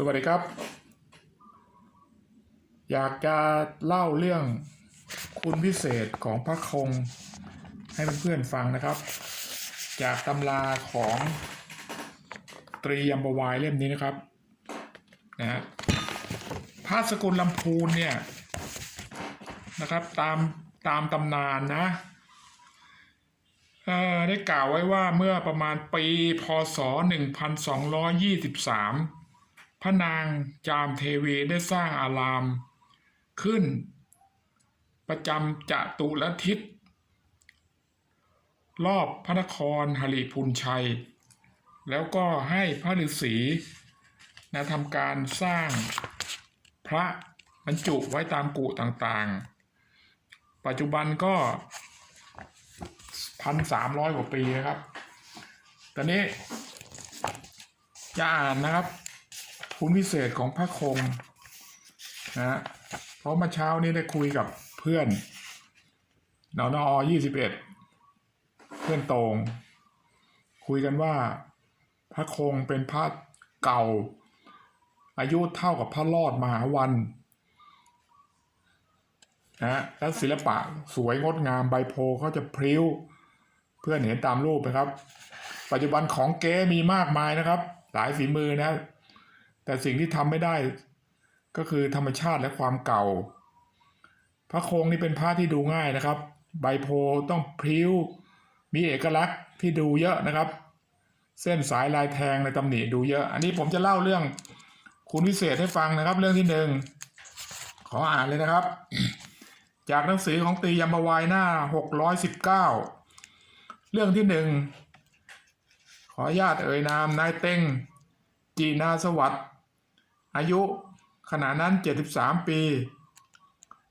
สวัสดีครับ อยากจะเล่าเรื่องคุณพิเศษของพระคงให้เพื่อนๆฟังนะครับ จากตำราของตรียมบวายเล่มนี้นะครับนะฮะพระสกุลลำพูนเนี่ยนะครับตามตามตำนานนะเอ่อได้กล่าวไว้ว่าเมื่อประมาณปีพศ 1223 พระนางจามเทวีได้สร้างอาราม ขึ้น ประจำจตุรทิศ รอบพระนครหริพูนชัย แล้วก็ให้พระฤาษีนะทำการสร้างพระบรรจุไว้ตามกุต่างๆ ปัจจุบันก็พันสามร้อยกว่าปีนะครับ ตอนนี้จะอ่านนะครับ คุณพิเศษของพระคงนะฮะเพราะเมื่อเช้านี้ได้คุยกับเพื่อนนอนอยี่สิบเอ็ดเพื่อนโตงคุยกันว่า พระคงเป็นพระเก่า อายุเท่ากับพระรอดมหาวันนะฮะแล้วศิลปะสวยงดงามใบโพเขาจะพริ้ว เพื่อนเห็นตามรูปนะครับ ปัจจุบันของเก๊มีมากมายนะครับ หลายฝีมือนะ แต่สิ่งที่ทำไม่ได้ ก็คือธรรมชาติและความเก่า พระโคงนี่เป็นผ้าที่ดูง่ายนะครับ ใบโพต้องพริ้ว มีเอกลักษณ์ที่ดูเยอะนะครับ เส้นสายลายแทงในตำหนิดูเยอะ อันนี้ผมจะเล่าเรื่องคุณวิเศษให้ฟังนะครับ เรื่องที่หนึ่งขออ่านเลยนะครับ จากหนังสือของตียมบวายหน้าหกร้อยสิบเก้าเรื่องที่หนึ่งขออนุญาตเอ่ยนามนายเต็งจีนาสวัสดิ์ อายุขณะนั้น 73 ปี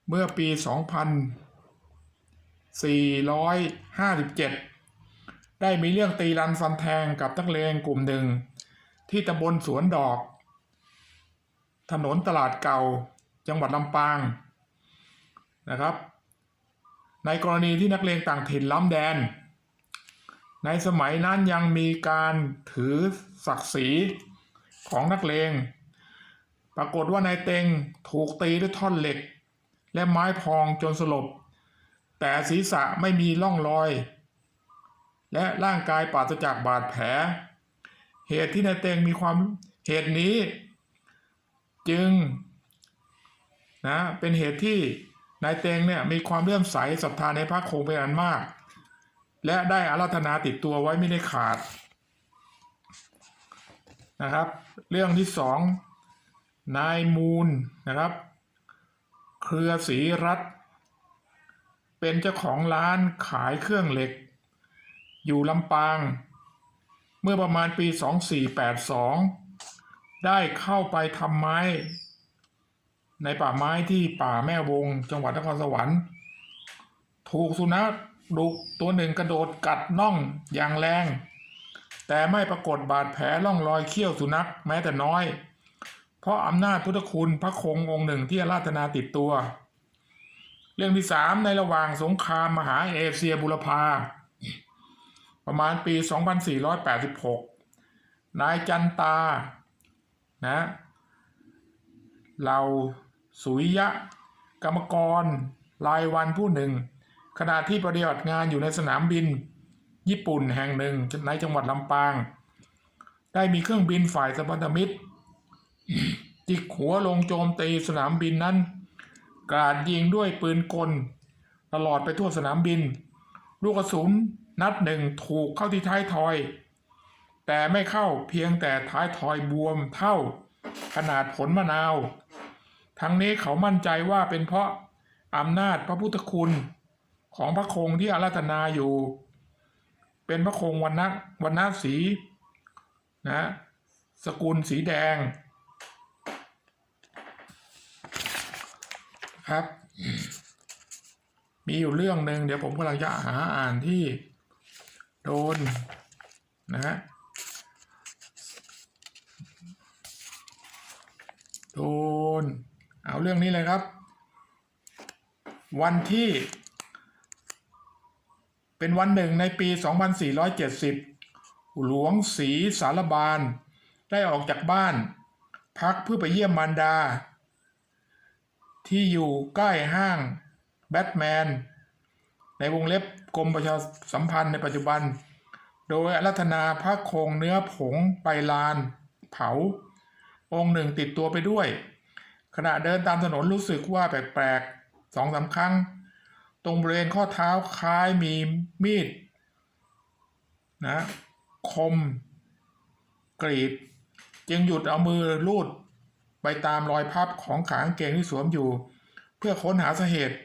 เมื่อปี 2457 ได้มีเรื่องตีรันฟันแทงกับนักเลงกลุ่มหนึ่ง ที่ตำบลสวนดอก ถนนตลาดเก่าจังหวัดลำปางนะครับ ในกรณีที่นักเลงต่างถิ่นล้ำแดน ในสมัยนั้นยังมีการถือศักดิ์ศรีของนักเลง ปรากฏว่านายเต็งถูกตีด้วยท่อนเหล็ก และไม้พองจนสลบ แต่ศีรษะไม่มีร่องรอย และร่างกายปราศจากบาดแผล เหตุที่นายเต็งมีความเหตุนี้ จึงนะเป็นเหตุที่นายเต็งเนี่ยมีความเลื่อมใสศรัทธาในพระโคงเป็นอันมาก และได้อาราธนาติดตัวไว้ไม่ได้ขาดนะครับ เรื่องที่สอง นายมูลนะครับ เครือศรีรัตเป็นเจ้าของร้านขายเครื่องเหล็ก อยู่ลำปาง เมื่อประมาณปี 2482 ได้เข้าไปทำไม้ ในป่าไม้ที่ป่าแม่วง จังหวัดนครสวรรค์ ถูกสุนัขดุตัวหนึ่งกระโดดกัดน่องอย่างแรง แต่ไม่ปรากฏบาดแผลร่องรอยเขี้ยวสุนัขแม้แต่น้อย ราะอำนาจพุทธคุณพระคงองค์หนึ่งที่อาราธนาติดตัว เรื่องที่สามในระหว่างสงครามมหาเอเชียบุรพา ประมาณปี 2486 นายจันตา นะเราสุริยะ กรรมกร รายวันผู้หนึ่ง ขณะที่ปฏิบัติงานอยู่ในสนามบิน ญี่ปุ่นแห่งหนึ่งในจังหวัดลำปาง ได้มีเครื่องบินฝ่ายสัมพันธมิตร จิกหัวลงโจมตีสนามบินนั้น กาดยิงด้วยปืนกล ตลอดไปทั่วสนามบิน ลูกกระสุนนัดหนึ่งถูกเข้าที่ท้ายทอย แต่ไม่เข้าเพียงแต่ท้ายทอยบวมเท่า ขนาดผลมะนาว ทั้งนี้เขามั่นใจว่าเป็นเพราะอำนาจพระพุทธคุณของพระคงที่อาราธนาอยู่ เป็นพระคงวันนะวันนะสีนะสกุลสีแดง ครับ มีอยู่เรื่องหนึ่งเดี๋ยวผมกำลังจะหาอ่านที่โดนนะฮะโดน เอาเรื่องนี้เลยครับ วันที่ เป็นวันหนึ่งในปี 2470 หลวงศรีสารบาลได้ออกจากบ้าน พักเพื่อไปเยี่ยมมารดา ที่อยู่ใกล้ห้างแบทแมน ในวงเล็บกรมประชาสัมพันธ์ในปัจจุบัน โดยอารัธนาพระโครงเนื้อผงไปลาน เผา องค์หนึ่งติดตัวไปด้วย ขณะเดินตามถนนรู้สึกว่าแปลกๆสองสามครั้ง ตรงบริเวณข้อเท้าคล้ายมีมีดนะคม กรีด จึงหยุดเอามือลูด ไปตามรอยพับของขางเกงที่สวมอยู่ เพื่อค้นหาสาเหตุ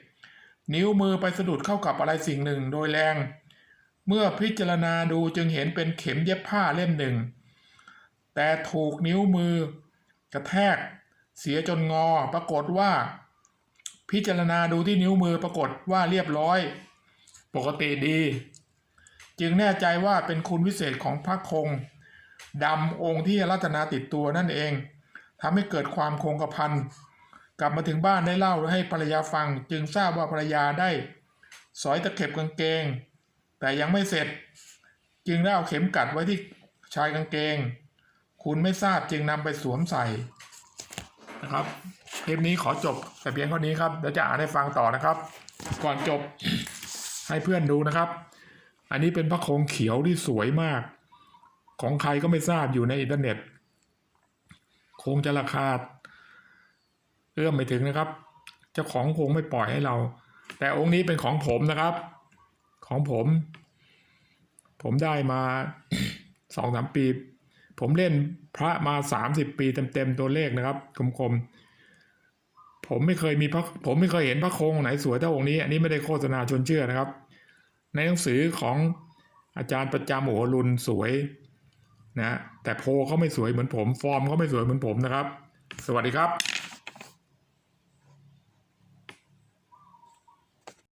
นิ้วมือไปสะดุดเข้ากับอะไรสิ่งหนึ่งโดยแรง เมื่อพิจารณาดูจึงเห็นเป็นเข็มเย็บผ้าเล่มหนึ่ง แต่ถูกนิ้วมือกระแทก เสียจนงอปรากฏว่า พิจารณาดูที่นิ้วมือปรากฏว่าเรียบร้อย ปกติดี จึงแน่ใจว่าเป็นคุณวิเศษของพระคงดำองค์ที่รัตนาติดตัวนั่นเอง ทำให้เกิดความคงกระพันกลับมาถึงบ้านได้เล่าให้ภรรยาฟัง จึงทราบว่าภรรยาได้ สอยตะเข็บกางเกง แต่ยังไม่เสร็จ จึงได้เอาเข็มกัดไว้ที่ชายกางเกง คุณไม่ทราบจึงนำไปสวมใส่นะครับคลิปนี้ขอจบแต่เพียงเท่านี้ครับเดี๋ยวจะอ่านให้ฟังต่อนะครับ ก่อนจบให้เพื่อนดูนะครับ อันนี้เป็นพระโคงเขียวที่สวยมาก ของใครก็ไม่ทราบอยู่ในอินเทอร์เน็ต คงจะราคาเอื้อมไม่ถึงนะครับ เจ้าของคงไม่ปล่อยให้เรา แต่องค์นี้เป็นของผมนะครับ ของผม ผมได้มาสองสามปี ผมเล่นพระมาสามสิบปีเต็มๆตัวเลขนะครับคมๆผมไม่เคยมีพระผมไม่เคยเห็นพระโคงไหนสวยเท่าองค์นี้ อันนี้ไม่ได้โฆษณาชวนเชื่อนะครับ ในหนังสือของอาจารย์ประจำโอรุณสวย นะแต่โพเขาไม่สวยเหมือนผม ฟอร์มเขาไม่สวยเหมือนผมนะครับ สวัสดีครับ